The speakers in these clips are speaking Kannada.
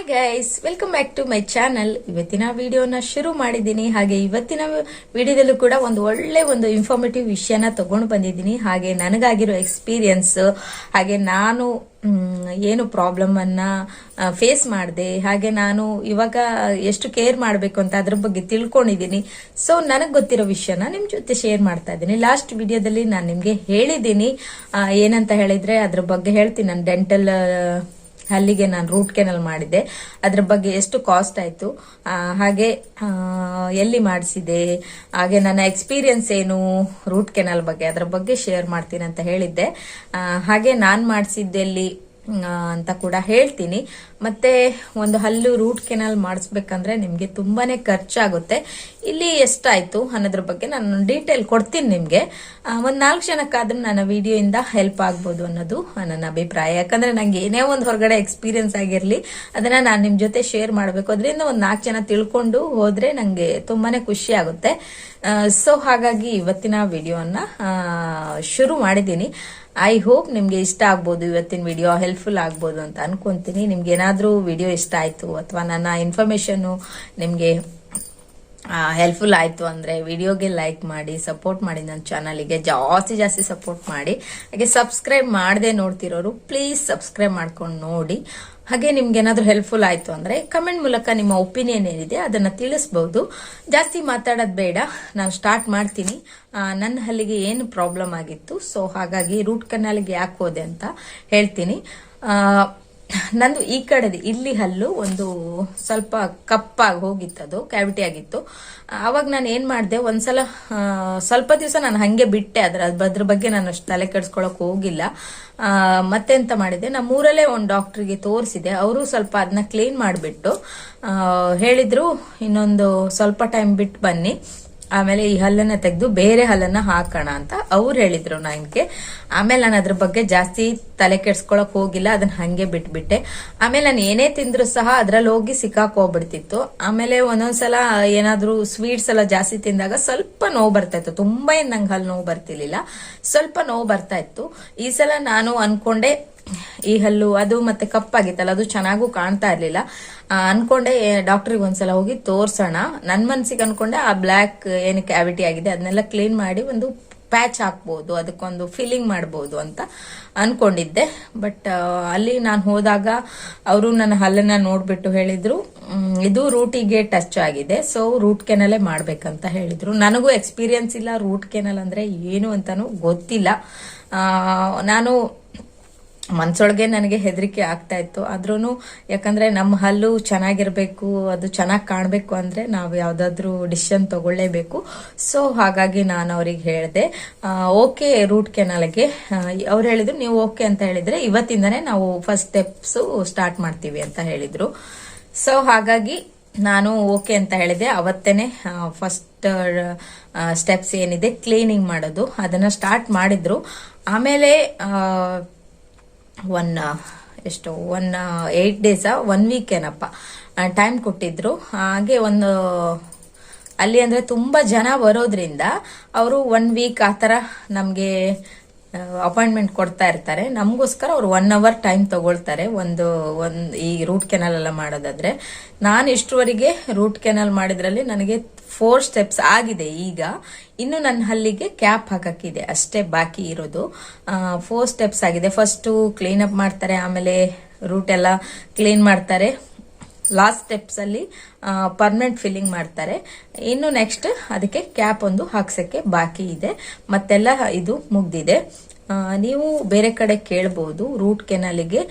Hi guys welcome back to my channel ಇವತ್ತಿನ ವಿಡಿಯೋನ ಶುರು ಮಾಡಿದ್ದೀನಿ. ಹಾಗೆ ಇವತ್ತಿನ ವಿಡಿಯೋದಲ್ಲೂ ಕೂಡ ಒಂದು ಒಳ್ಳೆ ಒಂದು ಇನ್ಫಾರ್ಮೇಟಿವ್ ವಿಷಯನ ತಗೊಂಡು ಬಂದಿದ್ದೀನಿ. ಹಾಗೆ ನನಗಾಗಿರೋ ಎಕ್ಸ್ಪೀರಿಯನ್ಸ್ ಹಾಗೆ ನಾನು ಏನು ಪ್ರಾಬ್ಲಮ್ ಅನ್ನ ಫೇಸ್ ಮಾಡಿದೆ. ಹಾಗೆ ನಾನು ಇವಾಗ ಎಷ್ಟು ಕೇರ್ ಮಾಡಬೇಕು ಅಂತ ಅದ್ರ ಬಗ್ಗೆ ತಿಳ್ಕೊಂಡಿದ್ದೀನಿ. ಸೊ ನನಗೆ ಗೊತ್ತಿರೋ ವಿಷಯನ ನಿಮ್ ಜೊತೆ ಶೇರ್ ಮಾಡ್ತಾ ಇದ್ದೀನಿ. ಲಾಸ್ಟ್ ವಿಡಿಯೋದಲ್ಲಿ ನಾನು ನಿಮ್ಗೆ ಹೇಳಿದ್ದೀನಿ. ಏನಂತ ಹೇಳಿದ್ರೆ ಅದ್ರ ಬಗ್ಗೆ ಹೇಳ್ತೀನಿ. ನಾನು ಡೆಂಟಲ್ ಅಲ್ಲಿಗೆ ನಾನು ರೂಟ್ ಕೆನಲ್ ಮಾಡಿದ್ದೆ. ಅದ್ರ ಬಗ್ಗೆ ಎಷ್ಟು ಕಾಸ್ಟ್ ಆಯಿತು? ಹಾಗೆ ಎಲ್ಲಿ ಮಾಡಿಸಿದೆ? ಹಾಗೆ ನನ್ನ ಎಕ್ಸ್ಪೀರಿಯನ್ಸ್ ಏನು ರೂಟ್ ಕೆನಲ್ ಬಗ್ಗೆ? ಅದ್ರ ಬಗ್ಗೆ ಶೇರ್ ಮಾಡ್ತೀನಿ ಅಂತ ಹೇಳಿದ್ದೆ ಹಾಗೆ ನಾನು ಮಾಡಿಸಿದ್ದೆಲ್ಲಿ? ಅಂತ ಕೂಡ ಹೇಳ್ತೀನಿ. ಮತ್ತೆ ಒಂದು ಹಲ್ಲು ರೂಟ್ ಕೆನಲ್ ಮಾಡಿಸ್ಬೇಕಂದ್ರೆ ನಿಮ್ಗೆ ತುಂಬಾನೇ ಖರ್ಚಾಗುತ್ತೆ. ಇಲ್ಲಿ ಎಷ್ಟಾಯ್ತು ಅನ್ನೋದ್ರ ಬಗ್ಗೆ ನಾನು ಡೀಟೇಲ್ ಕೊಡ್ತೀನಿ ನಿಮ್ಗೆ. ಒಂದು ನಾಲ್ಕು ಜನಕ್ಕಾದ್ರೂ ನನ್ನ ವಿಡಿಯೋಯಿಂದ ಹೆಲ್ಪ್ ಆಗ್ಬೋದು ಅನ್ನೋದು ನನ್ನ ಅಭಿಪ್ರಾಯ. ಯಾಕಂದ್ರೆ ನಂಗೆ ಏನೇ ಒಂದು ಹೊರಗಡೆ ಎಕ್ಸ್ಪೀರಿಯನ್ಸ್ ಆಗಿರ್ಲಿ, ಅದನ್ನ ನಾನು ನಿಮ್ ಜೊತೆ ಶೇರ್ ಮಾಡಬೇಕು. ಅದರಿಂದ ಒಂದ್ ನಾಲ್ಕು ಜನ ತಿಳ್ಕೊಂಡು ಹೋದ್ರೆ ನಂಗೆ ತುಂಬಾನೇ ಖುಷಿ ಆಗುತ್ತೆ. ಸೊ ಹಾಗಾಗಿ ಇವತ್ತಿನ ವಿಡಿಯೋನ ಶುರು ಮಾಡಿದ್ದೀನಿ. ಐ ಹೋಪ್ ನಿಮಗೆ ಇಷ್ಟ ಆಗ್ಬೋದು ಇವತ್ತಿನ ವಿಡಿಯೋ ಹೆಲ್ಪ್ಫುಲ್ ಆಗ್ಬೋದು ಅಂತ ಅನ್ಕೊಂತೀನಿ. ನಿಮ್ಗೆ ಏನಾದರೂ ವಿಡಿಯೋ ಇಷ್ಟ ಆಯ್ತು ಅಥವಾ ನನ್ನ ಇನ್ಫಾರ್ಮೇಶನ್ ನಿಮ್ಗೆ ಹೆಲ್ಪ್ಫುಲ್ ಆಯ್ತು ಅಂದ್ರೆ ವಿಡಿಯೋಗೆ ಲೈಕ್ ಮಾಡಿ ಸಪೋರ್ಟ್ ಮಾಡಿ ನನ್ನ ಚಾನಲಿಗೆ ಜಾಸ್ತಿ ಜಾಸ್ತಿ ಸಪೋರ್ಟ್ ಮಾಡಿ. ಹಾಗೆ ಸಬ್ಸ್ಕ್ರೈಬ್ ಮಾಡದೆ ನೋಡ್ತಿರೋರು ಪ್ಲೀಸ್ ಸಬ್ಸ್ಕ್ರೈಬ್ ಮಾಡ್ಕೊಂಡು ನೋಡಿ. ಹಾಗೆ ನಿಮ್ಗೆ ಏನಾದರೂ ಹೆಲ್ಪ್ಫುಲ್ ಆಯ್ತು ಅಂದ್ರೆ ಕಮೆಂಟ್ ಮೂಲಕ ನಿಮ್ಮ ಒಪಿನಿಯನ್ ಏನಿದೆ ಅದನ್ನ ತಿಳಿಸಬಹುದು ಜಾಸ್ತಿ ಮಾತಾಡೋದು ಬೇಡ, ನಾನು ಸ್ಟಾರ್ಟ್ ಮಾಡ್ತೀನಿ. ನನ್ನ ಹಲ್ಲಿಗೆ ಏನು ಪ್ರಾಬ್ಲಮ್ ಆಗಿತ್ತು ಸೊ ಹಾಗಾಗಿ ರೂಟ್ ಕೆನಾಲ್ಗೆ ಯಾಕೆ ಹೋದೆ ಅಂತ ಹೇಳ್ತೀನಿ. ನಂದು ಈ ಕಡೆದು ಇಲ್ಲಿ ಹಲ್ಲು ಒಂದು ಸ್ವಲ್ಪ ಕಪ್ಪಾಗಿ ಹೋಗಿತ್ತು ಅದು, ಕ್ಯಾವಿಟಿ ಆಗಿತ್ತು. ಅವಾಗ ನಾನು ಏನ್ ಮಾಡಿದೆ, ಒಂದ್ಸಲ ಸ್ವಲ್ಪ ದಿವಸ ನಾನು ಹಂಗೆ ಬಿಟ್ಟೆ ಅದ್ರ ಅದ್ರ ಬಗ್ಗೆ ನಾನು ಅಷ್ಟು ತಲೆ ಕೆಡ್ಸ್ಕೊಳಕ್ ಹೋಗಿಲ್ಲ. ಮತ್ತೆಂತ ಮಾಡಿದೆ ನಮ್ಮೂರಲ್ಲೇ ಒಂದು ಡಾಕ್ಟ್ರಿಗೆ ತೋರಿಸಿದೆ, ಅವರು ಸ್ವಲ್ಪ ಅದನ್ನ ಕ್ಲೀನ್ ಮಾಡಿಬಿಟ್ಟು ಹೇಳಿದ್ರು, ಇನ್ನೊಂದು ಸ್ವಲ್ಪ ಟೈಮ್ ಬಿಟ್ಟು ಬನ್ನಿ. ಆಮೇಲೆ ಈ ಹಲ್ಲನ್ನ ತೆಗೆದು ಬೇರೆ ಹಲ್ಲನ್ನ ಹಾಕೋಣ ಅಂತ ಅವ್ರು ಹೇಳಿದ್ರು ನನಗೆ. ಆಮೇಲೆ ನಾನು ಅದ್ರ ಬಗ್ಗೆ ಜಾಸ್ತಿ ತಲೆ ಕೆಡ್ಸ್ಕೊಳಕ್ ಹೋಗಿಲ್ಲ ಅದನ್ನ ಹಂಗೆ ಬಿಟ್ಬಿಟ್ಟೆ. ಆಮೇಲೆ ನಾನು ಏನೇ ತಿಂದ್ರು ಸಹ ಅದ್ರಲ್ಲಿ ಹೋಗಿ ಸಿಕ್ಕಾಕ್ ಹೋಗ್ಬಿಡ್ತಿತ್ತು. ಆಮೇಲೆ ಒಂದೊಂದ್ಸಲ ಏನಾದ್ರೂ ಸ್ವೀಟ್ಸ್ ಎಲ್ಲ ಜಾಸ್ತಿ ತಿಂದಾಗ ಸ್ವಲ್ಪ ನೋವು ಬರ್ತಾ ಇತ್ತು. ತುಂಬಾ ಏನ್ ನಂಗೆ ಹಲ್ಲು ನೋವು ಬರ್ತಿರ್ಲಿಲ್ಲ. ಸ್ವಲ್ಪ ನೋವು ಬರ್ತಾ ಇತ್ತು. ಈ ಸಲ ನಾನು ಅನ್ಕೊಂಡೆ ಈ ಹಲ್ಲು ಅದು ಮತ್ತೆ ಕಪ್ಪಾಗಿತ್ತಲ್ಲ, ಅದು ಚೆನ್ನಾಗೂ ಕಾಣ್ತಾ ಇರ್ಲಿಲ್ಲ. ಅನ್ಕೊಂಡೆ ಡಾಕ್ಟರ್ಗೆ ಒಂದ್ಸಲ ಹೋಗಿ ತೋರ್ಸೋಣ. ನನ್ನ ಮನ್ಸಿಗೆ ಅನ್ಕೊಂಡೆ ಆ ಬ್ಲ್ಯಾಕ್ ಏನು ಕ್ಯಾವಿಟಿ ಆಗಿದೆ, ಅದನ್ನೆಲ್ಲ ಕ್ಲೀನ್ ಮಾಡಿ ಒಂದು ಪ್ಯಾಚ್ ಹಾಕ್ಬೋದು, ಅದಕ್ಕೊಂದು ಫಿಲ್ಲಿಂಗ್ ಮಾಡ್ಬೋದು ಅಂತ ಅನ್ಕೊಂಡಿದ್ದೆ. ಬಟ್ ಅಲ್ಲಿ ನಾನು ಹೋದಾಗ ಅವರು ನನ್ನ ಹಲ್ಲನ್ನ ನೋಡ್ಬಿಟ್ಟು ಹೇಳಿದ್ರು ಇದು ರೂಟಿಗೆ ಟಚ್ ಆಗಿದೆ ಸೊ ರೂಟ್ ಕೆನಲೇ ಮಾಡ್ಬೇಕಂತ ಹೇಳಿದ್ರು. ನನಗೂ ಎಕ್ಸ್ಪೀರಿಯನ್ಸ್ ಇಲ್ಲ ರೂಟ್ ಕೆನಲ್ ಅಂದ್ರೆ ಏನು ಅಂತಾನು ಗೊತ್ತಿಲ್ಲ. ನಾನು ಮನ್ಸೊಳಗೆ ನನಗೆ ಹೆದರಿಕೆ ಆಗ್ತಾ ಇತ್ತು. ಆದ್ರೂ ಯಾಕಂದ್ರೆ ನಮ್ಮ ಹಲ್ಲು ಚೆನ್ನಾಗಿರ್ಬೇಕು, ಅದು ಚೆನ್ನಾಗಿ ಕಾಣಬೇಕು ಅಂದ್ರೆ ನಾವು ಯಾವ್ದಾದ್ರು ಡಿಸಿಷನ್ ತಗೊಳ್ಳೇಬೇಕು. ಸೊ ಹಾಗಾಗಿ ನಾನು ಅವ್ರಿಗೆ ಹೇಳಿದೆ ಓಕೆ ರೂಟ್ ಕೆನಾಲ್ಗೆ. ಅವ್ರು ಹೇಳಿದ್ರು, ನೀವು ಓಕೆ ಅಂತ ಹೇಳಿದ್ರೆ ಇವತ್ತಿಂದನೇ ನಾವು ಫಸ್ಟ್ ಸ್ಟೆಪ್ಸ್ ಸ್ಟಾರ್ಟ್ ಮಾಡ್ತೀವಿ ಅಂತ ಹೇಳಿದ್ರು. ಸೊ ಹಾಗಾಗಿ ನಾನು ಓಕೆ ಅಂತ ಹೇಳಿದೆ. ಅವತ್ತೇನೆ ಫಸ್ಟ್ ಸ್ಟೆಪ್ಸ್ ಏನಿದೆ, ಕ್ಲೀನಿಂಗ್ ಮಾಡೋದು. ಅದನ್ನ ಸ್ಟಾರ್ಟ್ ಮಾಡಿದ್ರು. ಆಮೇಲೆ ಒನ್ ಎಷ್ಟು? One eight days one week ಏನಪ್ಪ. ಟೈಮ್ ಕೊಟ್ಟಿದ್ರು. ಹಾಗೆ ಒಂದು, ಅಲ್ಲಿ ಅಂದ್ರೆ ತುಂಬಾ ಜನ ಬರೋದ್ರಿಂದ, ಅವರು ಒನ್ ವೀಕ್ ಆ ಥರ ನಮಗೆ ಅಪಾಯಿಂಟ್ಮೆಂಟ್ ಕೊಡ್ತಾ ಇರ್ತಾರೆ. ನಮಗೋಸ್ಕರ ಅವ್ರು ಒನ್ ಅವರ್ ಟೈಮ್ ತಗೊಳ್ತಾರೆ. ಒಂದು ಒಂದು, ಈ ರೂಟ್ ಕೆನಲ್ ಎಲ್ಲ ಮಾಡೋದಾದ್ರೆ. ನಾನು ಇಷ್ಟುವರೆಗೆ ರೂಟ್ ಕೆನಲ್ ಮಾಡಿದ್ರಲ್ಲಿ ನನಗೆ ಫೋರ್ ಸ್ಟೆಪ್ಸ್ ಆಗಿದೆ ಈಗ. ಇನ್ನು ನನ್ನ ಹಲ್ಲಿಗೆ ಕ್ಯಾಪ್ ಹಾಕಕ್ಕಿದೆ. ಅಷ್ಟೇ ಬಾಕಿ ಇರೋದು. ಫೋರ್ ಸ್ಟೆಪ್ಸ್ ಆಗಿದೆ. ಫಸ್ಟು ಕ್ಲೀನ್ ಅಪ್ ಮಾಡ್ತಾರೆ. ಆಮೇಲೆ ರೂಟ್ ಎಲ್ಲ ಕ್ಲೀನ್ ಮಾಡ್ತಾರೆ. ಲಾಸ್ಟ್ ಸ್ಟೆಪ್ಸ್ ಅಲ್ಲಿ ಪರ್ಮನೆಂಟ್ ಫಿಲ್ಲಿಂಗ್ ಮಾಡ್ತಾರೆ. ಇನ್ನು ನೆಕ್ಸ್ಟ್ ಅದಕ್ಕೆ ಕ್ಯಾಪ್ ಒಂದು ಹಾಕ್ಸೋಕ್ಕೆ ಬಾಕಿ ಇದೆ. ಮತ್ತೆಲ್ಲ ಇದು ಮುಗ್ದಿದೆ. ನೀವು ಬೇರೆ ಕಡೆ ಕೇಳ್ಬೋದು ರೂಟ್ ಕೆನಲ್ಗೆ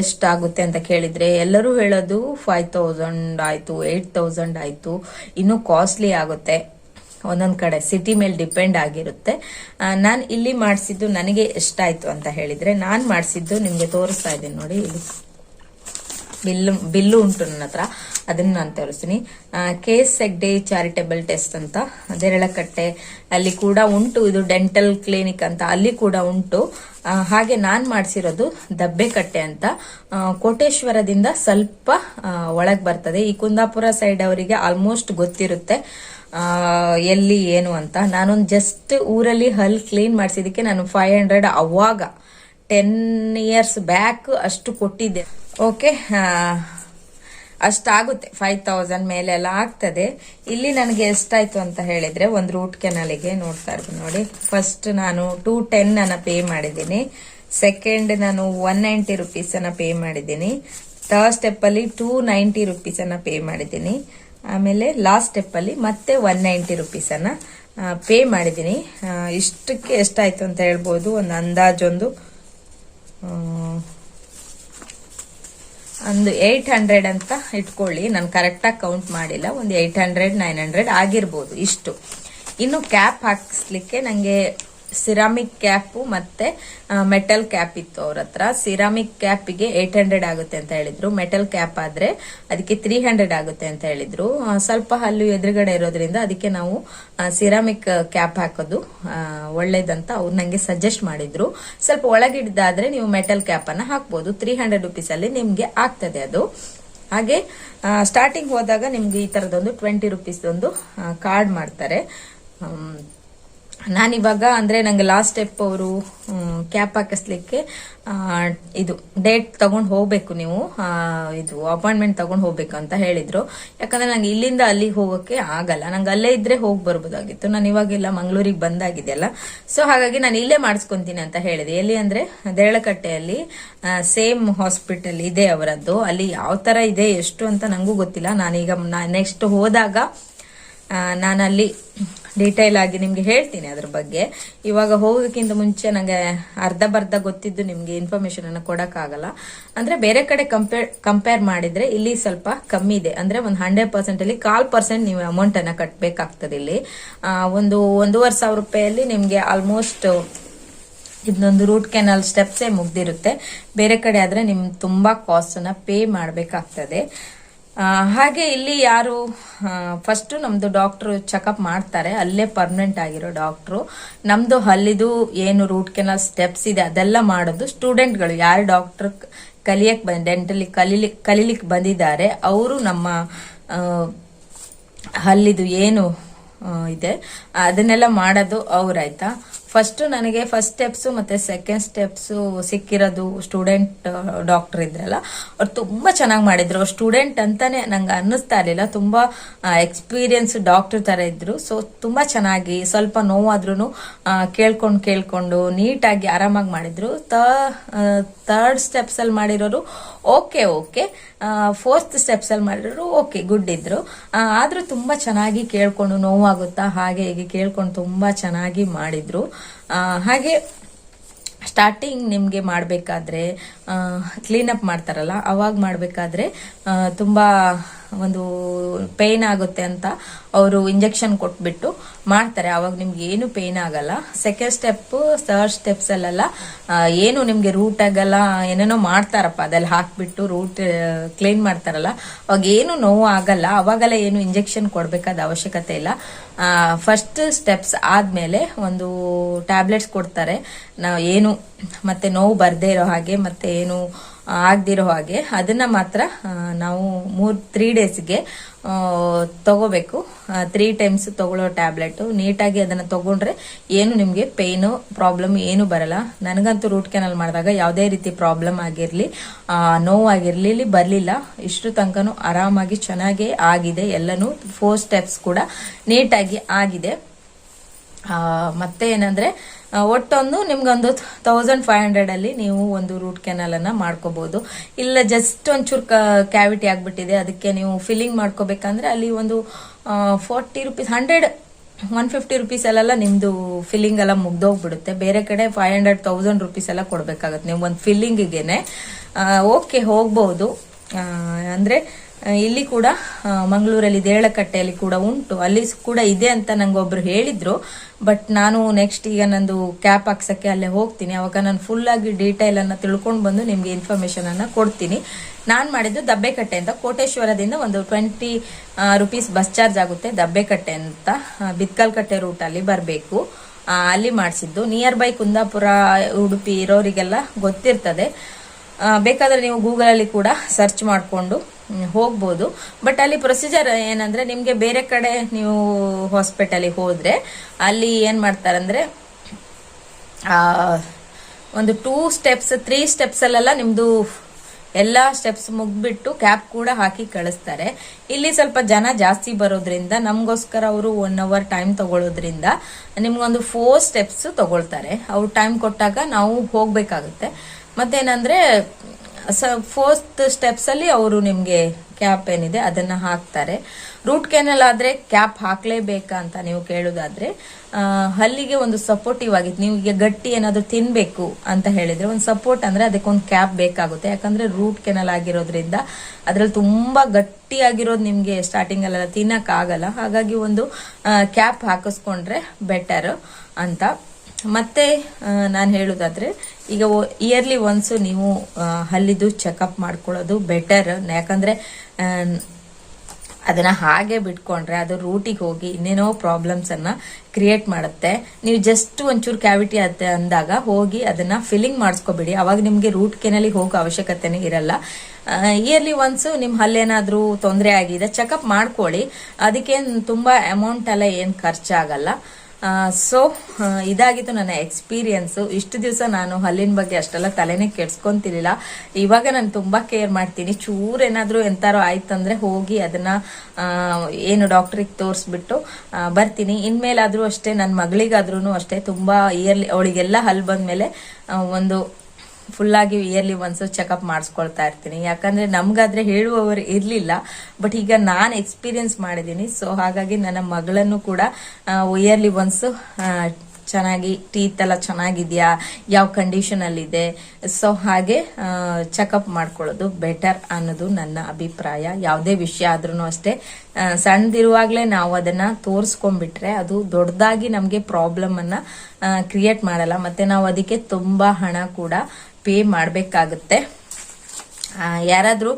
ಎಷ್ಟಾಗುತ್ತೆ ಅಂತ ಕೇಳಿದ್ರೆ, ಎಲ್ಲರೂ ಹೇಳೋದು ಫೈವ್ ತೌಸಂಡ್ ಆಯಿತು ಏಟ್ ತೌಸಂಡ್ ಆಯಿತು, ಇನ್ನು ಕಾಸ್ಟ್ಲಿ ಆಗುತ್ತೆ. ಒಂದೊಂದು ಕಡೆ ಸಿಟಿ ಮೇಲೆ ಡಿಪೆಂಡ್ ಆಗಿರುತ್ತೆ. ನಾನು ಇಲ್ಲಿ ಮಾಡಿಸಿದ್ದು ನನಗೆ ಎಷ್ಟಾಯಿತು ಅಂತ ಹೇಳಿದ್ರೆ, ನಾನು ಮಾಡಿಸಿದ್ದು ನಿಮಗೆ ತೋರಿಸ್ತಾ ಇದ್ದೀನಿ ನೋಡಿ ಇಲ್ಲಿ. ಬಿಲ್ಲು ಬಿಲ್ಲು ಉಂಟು ನನ್ನ ಹತ್ರ. ಅದನ್ನ ನಾನು ತೋರಿಸ್ತೀನಿ. K S Hegde charitable trust ಅಂತ. ದೇರಳಕಟ್ಟೆ ಅಲ್ಲಿ ಕೂಡ ಉಂಟು ಇದು ಡೆಂಟಲ್ ಕ್ಲಿನಿಕ್ ಅಂತ. ಅಲ್ಲಿ ಕೂಡ ಉಂಟು. ಹಾಗೆ ನಾನ್ ಮಾಡಿಸಿರೋದು ದಬ್ಬೆಕಟ್ಟೆ ಅಂತ. ಕೋಟೇಶ್ವರದಿಂದ ಸ್ವಲ್ಪ ಒಳಗೆ ಬರ್ತದೆ. ಈ ಕುಂದಾಪುರ ಸೈಡ್ ಅವರಿಗೆ ಆಲ್ಮೋಸ್ಟ್ ಗೊತ್ತಿರುತ್ತೆ. ಎಲ್ಲಿ, ಏನು ಅಂತ. ನಾನೊಂದು ಜಸ್ಟ್ ಊರಲ್ಲಿ ಹಲ್ ಕ್ಲೀನ್ ಮಾಡಿಸಿದಕ್ಕೆ ನಾನು ಫೈವ್ ಹಂಡ್ರೆಡ್ ಅವಾಗ ಟೆನ್ ಇಯರ್ಸ್ ಬ್ಯಾಕ್ ಅಷ್ಟು ಕೊಟ್ಟಿದ್ದೆ. ಓಕೆ ಅಷ್ಟಾಗುತ್ತೆ. ಫೈವ್ ತೌಸಂಡ್ ಮೇಲೆ ಎಲ್ಲ ಆಗ್ತದೆ. ಇಲ್ಲಿ ನನಗೆ ಎಷ್ಟಾಯ್ತು ಅಂತ ಹೇಳಿದ್ರೆ ಒಂದು ರೂಟ್ ಕೆನಲಿಗೆ ನೋಡ್ತಾ ಇರ್ಬೋದು ನೋಡಿ. ಫಸ್ಟ್ ನಾನು ಟೂ ಟೆನ್ ಅನ್ನ ಪೇ ಮಾಡಿದ್ದೀನಿ. ಸೆಕೆಂಡ್ ನಾನು ಒನ್ ನೈಂಟಿ ರುಪೀಸನ್ನು ಪೇ ಮಾಡಿದ್ದೀನಿ. ಥರ್ಡ್ ಸ್ಟೆಪ್ ಅಲ್ಲಿ ಟೂ ನೈಂಟಿ ರುಪೀಸನ್ನು ಪೇ ಮಾಡಿದ್ದೀನಿ. ಆಮೇಲೆ ಲಾಸ್ಟ್ ಸ್ಟೆಪ್ ಅಲ್ಲಿ ಮತ್ತೆ ಒನ್ ನೈಂಟಿ ರುಪೀಸನ್ನು ಪೇ ಮಾಡಿದ್ದೀನಿ. ಇಷ್ಟಕ್ಕೆ ಎಷ್ಟಾಯ್ತು ಅಂತ ಹೇಳ್ಬೋದು. ಒಂದು ಅಂದಾಜೊಂದು ಒಂದು ಏಯ್ಟ್ ಹಂಡ್ರೆಡ್ ಅಂತ ಇಟ್ಕೊಳ್ಳಿ. ನಾನು ಕರೆಕ್ಟಾಗಿ ಕೌಂಟ್ ಮಾಡಿಲ್ಲ. ಒಂದು ಏಯ್ಟ್ ಹಂಡ್ರೆಡ್ ನೈನ್ ಹಂಡ್ರೆಡ್ ಆಗಿರ್ಬೋದು ಇಷ್ಟು. ಇನ್ನು ಕ್ಯಾಪ್ ಹಾಕಿಸ್ಲಿಕ್ಕೆ ನನಗೆ ಸಿರಾಮಿಕ್ ಕ್ಯಾಪು ಮತ್ತೆ ಮೆಟಲ್ ಕ್ಯಾಪ್ ಇತ್ತು ಅವ್ರ ಹತ್ರ. ಸಿರಾಮಿಕ್ ಕ್ಯಾಪಿಗೆ ಏಟ್ ಹಂಡ್ರೆಡ್ ಆಗುತ್ತೆ ಅಂತ ಹೇಳಿದ್ರು. ಮೆಟಲ್ ಕ್ಯಾಪ್ ಆದ್ರೆ ಅದಕ್ಕೆ ತ್ರೀ ಹಂಡ್ರೆಡ್ ಆಗುತ್ತೆ ಅಂತ ಹೇಳಿದ್ರು. ಸ್ವಲ್ಪ ಹಲ್ಲು ಎದುರುಗಡೆ ಇರೋದ್ರಿಂದ ಅದಕ್ಕೆ ನಾವು ಸಿರಾಮಿಕ್ ಕ್ಯಾಪ್ ಹಾಕೋದು ಒಳ್ಳೇದಂತ ಅವ್ರು ನಂಗೆ ಸಜೆಸ್ಟ್ ಮಾಡಿದ್ರು. ಸ್ವಲ್ಪ ಒಳಗಿಡ್ದಾದ್ರೆ ನೀವು ಮೆಟಲ್ ಕ್ಯಾಪ್ ಅನ್ನ ಹಾಕ್ಬೋದು. ತ್ರೀ ಹಂಡ್ರೆಡ್ ರುಪೀಸ್ ಅಲ್ಲಿ ನಿಮ್ಗೆ ಆಗ್ತದೆ ಅದು. ಹಾಗೆ ಸ್ಟಾರ್ಟಿಂಗ್ ಹೋದಾಗ ನಿಮ್ಗೆ ಈ ತರದೊಂದು ಟ್ವೆಂಟಿ ರುಪೀಸ್ ಒಂದು ಕಾರ್ಡ್ ಮಾಡ್ತಾರೆ. ನಾನಿವಾಗ ಅಂದ್ರೆ ನಂಗೆ ಲಾಸ್ಟ್ ಸ್ಟೆಪ್ ಅವರು ಕ್ಯಾಪ್ ಹಾಕಿಸ್ಲಿಕ್ಕೆ ಇದು ಡೇಟ್ ತಗೊಂಡು ಹೋಗಬೇಕು ನೀವು ಇದು ಅಪಾಯಿಂಟ್ಮೆಂಟ್ ತಗೊಂಡು ಹೋಗ್ಬೇಕು ಅಂತ ಹೇಳಿದ್ರು. ಯಾಕಂದ್ರೆ ನಂಗೆ ಇಲ್ಲಿಂದ ಅಲ್ಲಿಗೆ ಹೋಗೋಕ್ಕೆ ಆಗಲ್ಲ. ನಂಗೆ ಅಲ್ಲೇ ಇದ್ರೆ ಹೋಗಿ ಬರ್ಬೋದಾಗಿತ್ತು. ನಾನು ಇವಾಗೆಲ್ಲ ಮಂಗಳೂರಿಗೆ ಬಂದಾಗಿದೆಯಲ್ಲ ಸೊ ಹಾಗಾಗಿ ನಾನು ಇಲ್ಲೇ ಮಾಡಿಸ್ಕೊಂತೀನಿ ಅಂತ ಹೇಳಿದೆ. ಎಲ್ಲಿ ಅಂದ್ರೆ ದೇಳಕಟ್ಟೆಯಲ್ಲಿ ಸೇಮ್ ಹಾಸ್ಪಿಟಲ್ ಇದೆ ಅವರದ್ದು. ಅಲ್ಲಿ ಯಾವ ತರ ಇದೆ, ಎಷ್ಟು ಅಂತ ನಂಗೂ ಗೊತ್ತಿಲ್ಲ. ನಾನೀಗ ನೆಕ್ಸ್ಟ್ ಹೋದಾಗ ನಾನಲ್ಲಿ ಡೀಟೇಲ್ ಆಗಿ ನಿಮ್ಗೆ ಹೇಳ್ತೀನಿ ಅದ್ರ ಬಗ್ಗೆ. ಇವಾಗ ಹೋಗೋಕ್ಕಿಂತ ಮುಂಚೆ ನಂಗೆ ಅರ್ಧ ಬರ್ಧ ಗೊತ್ತಿದ್ದು ನಿಮ್ಗೆ ಇನ್ಫಾರ್ಮೇಶನ್ ಅನ್ನ ಕೊಡಕ್ಕಾಗಲ್ಲ. ಅಂದ್ರೆ ಬೇರೆ ಕಡೆ ಕಂಪೇರ್ ಕಂಪೇರ್ ಮಾಡಿದ್ರೆ ಇಲ್ಲಿ ಸ್ವಲ್ಪ ಕಮ್ಮಿ ಇದೆ. ಅಂದ್ರೆ ಒಂದು ಹಂಡ್ರೆಡ್ ಪರ್ಸೆಂಟ್ ಅಲ್ಲಿ ಕಾಲ್ ಪರ್ಸೆಂಟ್ ನೀವು ಅಮೌಂಟ್ ಅನ್ನ ಕಟ್ಬೇಕಾಗ್ತದೆ ಇಲ್ಲಿ. ಒಂದು ಒಂದೂವರೆ ಸಾವಿರ ರೂಪಾಯಲ್ಲಿ ನಿಮ್ಗೆ ಆಲ್ಮೋಸ್ಟ್ ಇದೊಂದು ರೂಟ್ ಕೆನಲ್ ಸ್ಟೆಪ್ಸೇ ಮುಗ್ದಿರುತ್ತೆ. ಬೇರೆ ಕಡೆ ಆದ್ರೆ ನಿಮ್ ತುಂಬಾ ಕಾಸ್ಟ್ ಅನ್ನ ಪೇ ಮಾಡಬೇಕಾಗ್ತದೆ. ಹಾಗೆ ಇಲ್ಲಿ ಯಾರು ಫಸ್ಟ್ ನಮ್ದು ಡಾಕ್ಟರ್ ಚೆಕಪ್ ಮಾಡ್ತಾರೆ. ಅಲ್ಲೇ ಪರ್ಮನೆಂಟ್ ಆಗಿರೋ ಡಾಕ್ಟ್ರು ನಮ್ದು ಹಲ್ಲಿದು ಏನು ರೂಟ್ ಕೆನಲ್ ಸ್ಟೆಪ್ಸ್ ಇದೆ, ಅದೆಲ್ಲ ಮಾಡೋದು ಸ್ಟೂಡೆಂಟ್ಗಳು ಯಾರು ಡಾಕ್ಟರ್ ಕಲಿಯಕ್ ಬಂದ ಡೆಂಟಲಿ ಕಲಿಲಿಕ್ಕೆ ಕಲೀಲಿಕ್ಕೆ ಬಂದಿದ್ದಾರೆ, ಅವರು ನಮ್ಮ ಅಲ್ಲಿದು ಏನು ಇದೆ, ಅದನ್ನೆಲ್ಲ ಮಾಡೋದು ಅವ್ರಾಯ್ತಾ ಫಸ್ಟ್ ನನಗೆ ಫಸ್ಟ್ ಸ್ಟೆಪ್ಸ್ ಮತ್ತೆ ಸೆಕೆಂಡ್ ಸ್ಟೆಪ್ಸ್ ಸಿಕ್ಕಿರೋದು ಸ್ಟೂಡೆಂಟ್ ಡಾಕ್ಟರ್ ಇದ್ರಲ್ಲ ಅವ್ರು ತುಂಬಾ ಚೆನ್ನಾಗಿ ಮಾಡಿದ್ರು. ಅವ್ರು ಸ್ಟೂಡೆಂಟ್ ಅಂತಾನೆ ನಂಗೆ ಅನ್ನಿಸ್ತಾ ಇರಲಿಲ್ಲ. ತುಂಬಾ ಎಕ್ಸ್ಪೀರಿಯನ್ಸ್ ಡಾಕ್ಟರ್ ತರ ಇದ್ರು. ಸೊ ತುಂಬಾ ಚೆನ್ನಾಗಿ ಸ್ವಲ್ಪ ನೋವಾದ್ರೂ ಕೇಳ್ಕೊಂಡು ಕೇಳ್ಕೊಂಡು ನೀಟಾಗಿ ಆರಾಮಾಗಿ ಮಾಡಿದ್ರು. ಥರ್ಡ್ ಸ್ಟೆಪ್ಸ್ ಅಲ್ಲಿ ಮಾಡಿರೋರು ಓಕೆ ಓಕೆ ಫೋರ್ತ್ ಸ್ಟೆಪ್ಸ್ ಅಲ್ಲಿ ಮಾಡಿರೋರು ಓಕೆ ಗುಡ್ ಇದ್ರು. ಆದ್ರೂ ತುಂಬಾ ಚೆನ್ನಾಗಿ ಕೇಳ್ಕೊಂಡು ನೋವಾಗುತ್ತಾ, ಹಾಗೆ ಹೀಗೆ ಕೇಳ್ಕೊಂಡು ತುಂಬಾ ಚೆನ್ನಾಗಿ ಮಾಡಿದ್ರು. ಹಾಗೆ ಸ್ಟಾರ್ಟಿಂಗ್ ನಿಮಗೆ ಮಾಡಬೇಕಾದ್ರೆ ಕ್ಲೀನಪ್ ಮಾಡ್ತಾರಲ್ಲ ಅವಾಗ ಮಾಡಬೇಕಾದ್ರೆ ತುಂಬ ಒಂದು ಪೇನ್ ಆಗುತ್ತೆ ಅಂತ ಅವರು ಇಂಜೆಕ್ಷನ್ ಕೊಟ್ಬಿಟ್ಟು ಮಾಡ್ತಾರೆ. ಅವಾಗ ನಿಮ್ಗೆ ಏನು ಪೇನ್ ಆಗಲ್ಲ. ಸೆಕೆಂಡ್ ಸ್ಟೆಪ್ ಥರ್ಡ್ ಸ್ಟೆಪ್ಸ್ ಅಲ್ಲೆಲ್ಲ ಏನು ನಿಮ್ಗೆ ರೂಟ್ ಆಗಲ್ಲ, ಏನೇನೋ ಮಾಡ್ತಾರಪ್ಪ. ಅದಲ್ಲಿ ಹಾಕ್ಬಿಟ್ಟು ರೂಟ್ ಕ್ಲೀನ್ ಮಾಡ್ತಾರಲ್ಲ. ಅವಾಗ ಏನು ನೋವು ಆಗಲ್ಲ. ಅವಾಗೆಲ್ಲ ಏನು ಇಂಜೆಕ್ಷನ್ ಕೊಡ್ಬೇಕಾದ ಅವಶ್ಯಕತೆ ಇಲ್ಲ. ಫಸ್ಟ್ ಸ್ಟೆಪ್ಸ್ ಆದ್ಮೇಲೆ ಒಂದು ಟ್ಯಾಬ್ಲೆಟ್ಸ್ ಕೊಡ್ತಾರೆ. ನಾವು ಏನು, ಮತ್ತೆ ನೋವು ಬರದೇ ಇರೋ ಹಾಗೆ, ಮತ್ತೆ ಏನು ಆಗದಿರೋ ಹಾಗೆ ಅದನ್ನ ಮಾತ್ರ ನಾವು ಮೂರ್ ತ್ರೀ ಡೇಸ್ಗೆ ತಗೋಬೇಕು. ತ್ರೀ ಟೈಮ್ಸ್ ತಗೊಳ್ಳೋ ಟ್ಯಾಬ್ಲೆಟ್ ನೀಟಾಗಿ ಅದನ್ನ ತಗೊಂಡ್ರೆ ಏನು ನಿಮ್ಗೆ ಪೇನು ಪ್ರಾಬ್ಲಮ್ ಏನು ಬರಲ್ಲ. ನನಗಂತೂ ರೂಟ್ ಕೆನಲ್ ಮಾಡಿದಾಗ ಯಾವುದೇ ರೀತಿ ಪ್ರಾಬ್ಲಮ್ ಆಗಿರ್ಲಿ ನೋವಾಗಿರ್ಲಿ ಬರ್ಲಿಲ್ಲ. ಇಷ್ಟು ತನಕನೂ ಆರಾಮಾಗಿ ಚೆನ್ನಾಗಿ ಆಗಿದೆ. ಎಲ್ಲನೂ ಫೋರ್ ಸ್ಟೆಪ್ಸ್ ಕೂಡ ನೀಟಾಗಿ ಆಗಿದೆ. ಮತ್ತೆ ಏನಂದ್ರೆ ಒಟ್ಟೊಂದು ನಿಮ್ಗೊಂದು ತೌಸಂಡ್ ಫೈವ್ ಹಂಡ್ರೆಡ್ ಅಲ್ಲಿ ನೀವು ಒಂದು ರೂಟ್ ಕೆನಲ್ ಅನ್ನ ಮಾಡ್ಕೋಬಹುದು ಇಲ್ಲ ಜಸ್ಟ್ ಒಂಚೂರು ಕ್ಯಾವಿಟಿ ಆಗ್ಬಿಟ್ಟಿದೆ, ಅದಕ್ಕೆ ನೀವು ಫಿಲ್ಲಿಂಗ್ ಮಾಡ್ಕೋಬೇಕಂದ್ರೆ ಅಲ್ಲಿ ಒಂದು forty rupees hundred one fifty rupees ಅಲ್ಲೆಲ್ಲ ನಿಮ್ದು ಫಿಲ್ಲಿಂಗ್ ಎಲ್ಲ ಮುಗ್ದೋಗ್ಬಿಡುತ್ತೆ. ಬೇರೆ ಕಡೆ ಫೈವ್ ಹಂಡ್ರೆಡ್ ತೌಸಂಡ್ ರುಪೀಸ್ ಎಲ್ಲ ಕೊಡ್ಬೇಕಾಗತ್ತೆ. ನೀವು ಒಂದು ಫಿಲ್ಲಿಂಗಿಗೆನೆ ಓಕೆ ಹೋಗ್ಬಹುದು ಅಂದ್ರೆ ಇಲ್ಲಿ ಕೂಡ ಮಂಗಳೂರಲ್ಲಿ ದೇಳಕಟ್ಟೆಯಲ್ಲಿ ಕೂಡ ಉಂಟು. ಅಲ್ಲಿ ಕೂಡ ಇದೆ ಅಂತ ನಂಗೆ ಒಬ್ರು ಹೇಳಿದ್ರು. ಬಟ್ ನಾನು ನೆಕ್ಸ್ಟ್ ಈಗ ನಂದು ಕ್ಯಾಪ್ ಹಾಕ್ಸಕ್ಕೆ ಅಲ್ಲೇ ಹೋಗ್ತೀನಿ. ಅವಾಗ ನಾನು ಫುಲ್ ಆಗಿ ಡೀಟೇಲ್ ಅನ್ನ ತಿಳ್ಕೊಂಡು ಬಂದು ನಿಮ್ಗೆ ಇನ್ಫಾರ್ಮೇಶನ್ ಅನ್ನ ಕೊಡ್ತೀನಿ. ನಾನು ಮಾಡಿದ್ದು ದಬ್ಬೆಕಟ್ಟೆ ಅಂತ. ಕೋಟೇಶ್ವರದಿಂದ ಒಂದು ಟ್ವೆಂಟಿ ರುಪೀಸ್ ಬಸ್ ಚಾರ್ಜ್ ಆಗುತ್ತೆ ದಬ್ಬೆಕಟ್ಟೆ ಅಂತ. ಬಿತ್ಕಲ್ಕಟ್ಟೆ ರೂಟ್ ಅಲ್ಲಿ ಬರಬೇಕು. ಅಲ್ಲಿ ಮಾಡಿಸಿದ್ದು. ನಿಯರ್ ಬೈ ಕುಂದಾಪುರ, ಉಡುಪಿ ಇರೋರಿಗೆಲ್ಲ ಗೊತ್ತಿರ್ತದೆ. ಬೇಕಾದ್ರೆ ನೀವು ಗೂಗಲ್ ಅಲ್ಲಿ ಕೂಡ ಸರ್ಚ್ ಮಾಡಿಕೊಂಡು ಹೋಗ್ಬೋದು. ಬಟ್ ಅಲ್ಲಿ ಪ್ರೊಸೀಜರ್ ಏನಂದ್ರೆ ನಿಮಗೆ ಬೇರೆ ಕಡೆ ನೀವು ಹಾಸ್ಪಿಟಲಿಗೆ ಹೋದ್ರೆ ಅಲ್ಲಿ ಏನ್ ಮಾಡ್ತಾರಂದ್ರೆ ಒಂದು ಟೂ ಸ್ಟೆಪ್ಸ್ ತ್ರೀ ಸ್ಟೆಪ್ಸ್ ಅಲ್ಲೆಲ್ಲ ನಿಮ್ದು ಎಲ್ಲ ಸ್ಟೆಪ್ಸ್ ಮುಗ್ಬಿಟ್ಟು ಕ್ಯಾಪ್ ಕೂಡ ಹಾಕಿ ಕಳಿಸ್ತಾರೆ. ಇಲ್ಲಿ ಸ್ವಲ್ಪ ಜನ ಜಾಸ್ತಿ ಬರೋದ್ರಿಂದ ನಮಗೋಸ್ಕರ ಅವರು ಒನ್ ಅವರ್ ಟೈಮ್ ತಗೊಳ್ಳೋದ್ರಿಂದ ನಿಮ್ಗೊಂದು ಫೋರ್ ಸ್ಟೆಪ್ಸ್ ತಗೊಳ್ತಾರೆ. ಅವ್ರು ಟೈಮ್ ಕೊಟ್ಟಾಗ ನಾವು ಹೋಗ್ಬೇಕಾಗುತ್ತೆ. ಮತ್ತೇನಂದ್ರೆ ಫೋರ್ತ್ ಸ್ಟೆಪ್ಸ್ ಅಲ್ಲಿ ಅವರು ನಿಮ್ಗೆ ಕ್ಯಾಪ್ ಏನಿದೆ ಅದನ್ನ ಹಾಕ್ತಾರೆ. ರೂಟ್ ಕೆನಲ್ ಆದ್ರೆ ಕ್ಯಾಪ್ ಹಾಕ್ಲೇಬೇಕಾ ಅಂತ ನೀವು ಕೇಳೋದಾದ್ರೆ ಹಲ್ಲಿಗೆ ಒಂದು ಸಪೋರ್ಟಿವ್ ಆಗಿತ್ತು. ನಿಮಗೆ ಗಟ್ಟಿ ಏನಾದರೂ ತಿನ್ಬೇಕು ಅಂತ ಹೇಳಿದ್ರೆ, ಒಂದು ಸಪೋರ್ಟ್ ಅಂದ್ರೆ ಅದಕ್ಕೊಂದು ಕ್ಯಾಪ್ ಬೇಕಾಗುತ್ತೆ. ಯಾಕಂದ್ರೆ ರೂಟ್ ಕೆನಲ್ ಆಗಿರೋದ್ರಿಂದ ಅದ್ರಲ್ಲಿ ತುಂಬಾ ಗಟ್ಟಿಯಾಗಿರೋದು ನಿಮ್ಗೆ ಸ್ಟಾರ್ಟಿಂಗ್ ಅಲ್ಲೆಲ್ಲ ತಿನ್ನಕ್ ಆಗಲ್ಲ ಹಾಗಾಗಿ ಒಂದು ಕ್ಯಾಪ್ ಹಾಕಿಸ್ಕೊಂಡ್ರೆ ಬೆಟರ್ ಅಂತ. ಮತ್ತೆ ನಾನು ಹೇಳೋದಾದ್ರೆ, ಈಗ ಇಯರ್ಲಿ ಒನ್ಸ್ ನೀವು ಹಲ್ಲಿದು ಚೆಕಪ್ ಮಾಡ್ಕೊಳ್ಳೋದು ಬೆಟರ್ ಯಾಕಂದ್ರೆ ಅದನ್ನು ಹಾಗೆ ಬಿಟ್ಕೊಂಡ್ರೆ, ಅದು ರೂಟಿಗೆ ಹೋಗಿ ಇನ್ನೇನೋ ಪ್ರಾಬ್ಲಮ್ಸ್ ಅನ್ನ ಕ್ರಿಯೇಟ್ ಮಾಡುತ್ತೆ. ನೀವು ಜಸ್ಟ್ ಒಂಚೂರು ಕ್ಯಾವಿಟಿ ಆಗುತ್ತೆ ಅಂದಾಗ ಹೋಗಿ ಅದನ್ನ ಫಿಲ್ಲಿಂಗ್ ಮಾಡಿಸ್ಕೋಬೇಡಿ. ಅವಾಗ ನಿಮಗೆ ರೂಟ್ ಕೆನಲ್ಲಿ ಹೋಗೋ ಅವಶ್ಯಕತೆನೇ ಇರಲ್ಲ. ಇಯರ್ಲಿ ಒನ್ಸ್ ನಿಮ್ಮ ಹಲ್ಲೇನಾದರೂ ತೊಂದರೆ ಆಗಿದೆ ಚೆಕಪ್ ಮಾಡ್ಕೊಳ್ಳಿ. ಅದಕ್ಕೇನು ತುಂಬಾ ಅಮೌಂಟ್ ಎಲ್ಲ ಏನು ಖರ್ಚಾಗಲ್ಲ. ಸೊ ಇದಾಗಿತ್ತು ನನ್ನ ಎಕ್ಸ್ಪೀರಿಯನ್ಸು ಇಷ್ಟು ದಿವಸ ನಾನು ಹಲ್ಲಿನ ಬಗ್ಗೆ ಅಷ್ಟೆಲ್ಲ ತಲೆನೇ ಕೆಡ್ಸ್ಕೊಂತಿರ್ಲಿಲ್ಲ. ಇವಾಗ ನಾನು ತುಂಬ ಕೇರ್ ಮಾಡ್ತೀನಿ. ಚೂರು ಏನಾದರೂ ಎಂತಾರೋ ಆಯ್ತಂದ್ರೆ ಹೋಗಿ ಅದನ್ನ ಏನು ಡಾಕ್ಟ್ರಿಗೆ ತೋರಿಸ್ಬಿಟ್ಟು ಬರ್ತೀನಿ. ಇನ್ಮೇಲಾದರೂ ಅಷ್ಟೇ ನನ್ನ ಮಗಳಿಗಾದ್ರೂ ಅಷ್ಟೇ, ತುಂಬ ಇಯರ್ಲಿ ಅವಳಿಗೆಲ್ಲ ಹಲ್ಲು ಬಂದ ಮೇಲೆ ಒಂದು ಫುಲ್ ಆಗಿ ಇಯರ್ಲಿ ಒನ್ಸ್ ಚೆಕಪ್ ಮಾಡಿಸ್ಕೊಳ್ತಾ ಇರ್ತೀನಿ. ಯಾಕಂದ್ರೆ ನಮ್ಗಾದ್ರೆ ಹೇಳುವವರು ಇರ್ಲಿಲ್ಲ. ಬಟ್ ಈಗ ನಾನು ಎಕ್ಸ್ಪೀರಿಯನ್ಸ್ ಮಾಡಿದ್ದೀನಿ. ಸೊ ಹಾಗಾಗಿ ನನ್ನ ಮಗಳನ್ನು ಕೂಡ ಇಯರ್ಲಿ ಒನ್ಸ್ ಚೆನ್ನಾಗಿ ಟೀತ್ ಎಲ್ಲ ಚೆನ್ನಾಗಿದೆಯಾ? ಯಾವ ಕಂಡೀಷನ್ ಅಲ್ಲಿ ಇದೆ ಸೊ ಹಾಗೆ ಚೆಕಪ್ ಮಾಡ್ಕೊಳ್ಳೋದು ಬೆಟರ್ ಅನ್ನೋದು ನನ್ನ ಅಭಿಪ್ರಾಯ. ಯಾವುದೇ ವಿಷಯ ಆದ್ರೂ ಅಷ್ಟೇ. ಸಣ್ಣದಿರುವಾಗಲೇ ನಾವು ಅದನ್ನ ತೋರಿಸ್ಕೊಂಡ್ಬಿಟ್ರೆ ಅದು ದೊಡ್ಡದಾಗಿ ನಮಗೆ ಪ್ರಾಬ್ಲಮ್ ಅನ್ನ ಕ್ರಿಯೇಟ್ ಮಾಡಲ್ಲ. ಮತ್ತೆ ನಾವು ಅದಕ್ಕೆ ತುಂಬಾ ಹಣ ಕೂಡ ಪೇ ಮಾಡಬೇಕಾಗುತ್ತೆ. ಯಾರಾದರೂ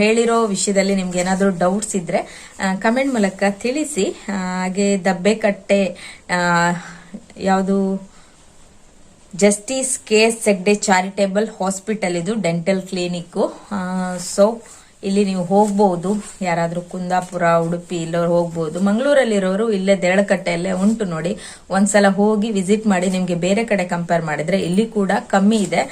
ಹೇಳಿರೋ ವಿಷಯದಲ್ಲಿ ನಿಮ್ಗೆ ಏನಾದರೂ ಡೌಟ್ಸ್ ಇದ್ದರೆ ಕಮೆಂಟ್ ಮೂಲಕ ತಿಳಿಸಿ ಹಾಗೆ ದಬ್ಬೆಕಟ್ಟೆ ಯಾವುದು justice K S Hegde charitable hospital ಇದು ಡೆಂಟಲ್ ಕ್ಲಿನಿಕ್ಕು ಸೊ ಇಲ್ಲಿ ನೀವು ಹೋಗ್ಬೋದು. ಯಾರಾದರೂ ಕುಂದಾಪುರ, ಉಡುಪಿ ಇಲ್ಲವ್ರು ಹೋಗ್ಬೋದು. ಮಂಗಳೂರಲ್ಲಿರೋರು ಇಲ್ಲೇ ದೇಳಕಟ್ಟೆಯಲ್ಲೇ ಉಂಟು ನೋಡಿ. ಒಂದ್ಸಲ ಹೋಗಿ ವಿಸಿಟ್ ಮಾಡಿ ನಿಮಗೆ ಬೇರೆ ಕಡೆ ಕಂಪೇರ್ ಮಾಡಿದ್ರೆ ಇಲ್ಲಿ ಕೂಡ ಕಮ್ಮಿ ಇದೆ.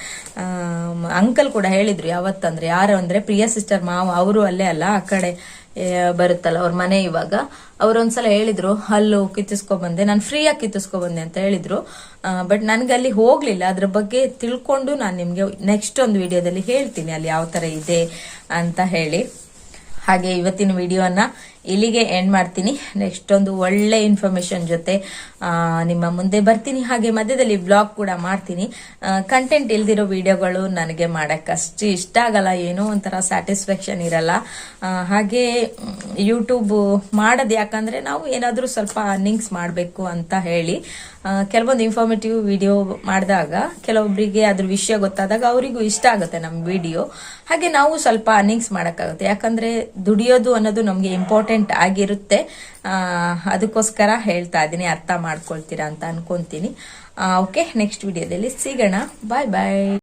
ಅಂಕಲ್ ಕೂಡ ಹೇಳಿದ್ರು ಯಾವತ್ತಂದ್ರೆ, ಯಾರು ಅಂದ್ರೆ, ಪ್ರಿಯ ಸಿಸ್ಟರ್ ಮಾವ, ಅವರು ಅಲ್ಲೇ ಅಲ್ಲ, ಆ ಕಡೆ ಬರುತ್ತಲ್ಲ ಅವ್ರ ಮನೆ ಇವಾಗ. ಅವ್ರೊಂದ್ಸಲ ಹೇಳಿದ್ರು ಹಲ್ಲು ಕಿತ್ತಿಸ್ಕೊ ಬಂದೆ, ನಾನು ಫ್ರೀಯಾಗಿ ಕಿತ್ತಿಸ್ಕೊ ಬಂದೆ ಅಂತ ಹೇಳಿದ್ರು. ಬಟ್ ನನ್ಗೆ ಅಲ್ಲಿ ಹೋಗ್ಲಿಲ್ಲ. ಅದ್ರ ಬಗ್ಗೆ ತಿಳ್ಕೊಂಡು ನಾನು ನಿಮ್ಗೆ ನೆಕ್ಸ್ಟ್ ಒಂದು ವಿಡಿಯೋದಲ್ಲಿ ಹೇಳ್ತೀನಿ ಅಲ್ಲಿ ಯಾವ ತರ ಇದೆ ಅಂತ ಹೇಳಿ. ಹಾಗೆ ಇವತ್ತಿನ ವಿಡಿಯೋನ ಇಲ್ಲಿಗೆ ಎಂಡ್ ಮಾಡ್ತೀನಿ. ನೆಕ್ಸ್ಟ್ ಒಂದು ಒಳ್ಳೆ ಇನ್ಫಾರ್ಮೇಶನ್ ಜೊತೆ ನಿಮ್ಮ ಮುಂದೆ ಬರ್ತೀನಿ. ಹಾಗೆ ಮಧ್ಯದಲ್ಲಿ ಬ್ಲಾಗ್ ಕೂಡ ಮಾಡ್ತೀನಿ. ಕಂಟೆಂಟ್ ಇಲ್ದಿರೋ ವಿಡಿಯೋಗಳು ನನಗೆ ಮಾಡೋಕ್ಕಷ್ಟು ಇಷ್ಟ ಆಗಲ್ಲ. ಏನೋ ಒಂಥರ ಸ್ಯಾಟಿಸ್ಫ್ಯಾಕ್ಷನ್ ಇರಲ್ಲ. ಹಾಗೆ ಯೂಟ್ಯೂಬ್ ಮಾಡೋದು ಯಾಕಂದ್ರೆ ನಾವು ಏನಾದರೂ ಸ್ವಲ್ಪ ಅರ್ನಿಂಗ್ಸ್ ಮಾಡಬೇಕು ಅಂತ ಹೇಳಿ ಕೆಲವೊಂದು ಇನ್ಫಾರ್ಮೇಟಿವ್ ವಿಡಿಯೋ ಮಾಡಿದಾಗ ಕೆಲವೊಬ್ಬರಿಗೆ ಅದ್ರ ವಿಷಯ ಗೊತ್ತಾದಾಗ ಅವರಿಗೂ ಇಷ್ಟ ಆಗುತ್ತೆ ನಮ್ಮ ವಿಡಿಯೋ ಹಾಗೆ ನಾವು ಸ್ವಲ್ಪ ಅರ್ನಿಂಗ್ಸ್ ಮಾಡೋಕ್ಕಾಗುತ್ತೆ. ಯಾಕಂದ್ರೆ ದುಡಿಯೋದು ಅನ್ನೋದು ನಮಗೆ ಇಂಪಾರ್ಟೆಂಟ್ ಆಗಿರುತ್ತೆ. ಅದಕ್ಕೋಸ್ಕರ ಹೇಳ್ತಾ ಇದ್ದೀನಿ, ಅರ್ಥ ಮಾಡ್ಕೊಳ್ತೀರಾ ಅಂತ ಅನ್ಕೊಂತೀನಿ. ಓಕೆ ನೆಕ್ಸ್ಟ್ ವಿಡಿಯೋದಲ್ಲಿ ಸಿಗೋಣ. ಬಾಯ್ ಬಾಯ್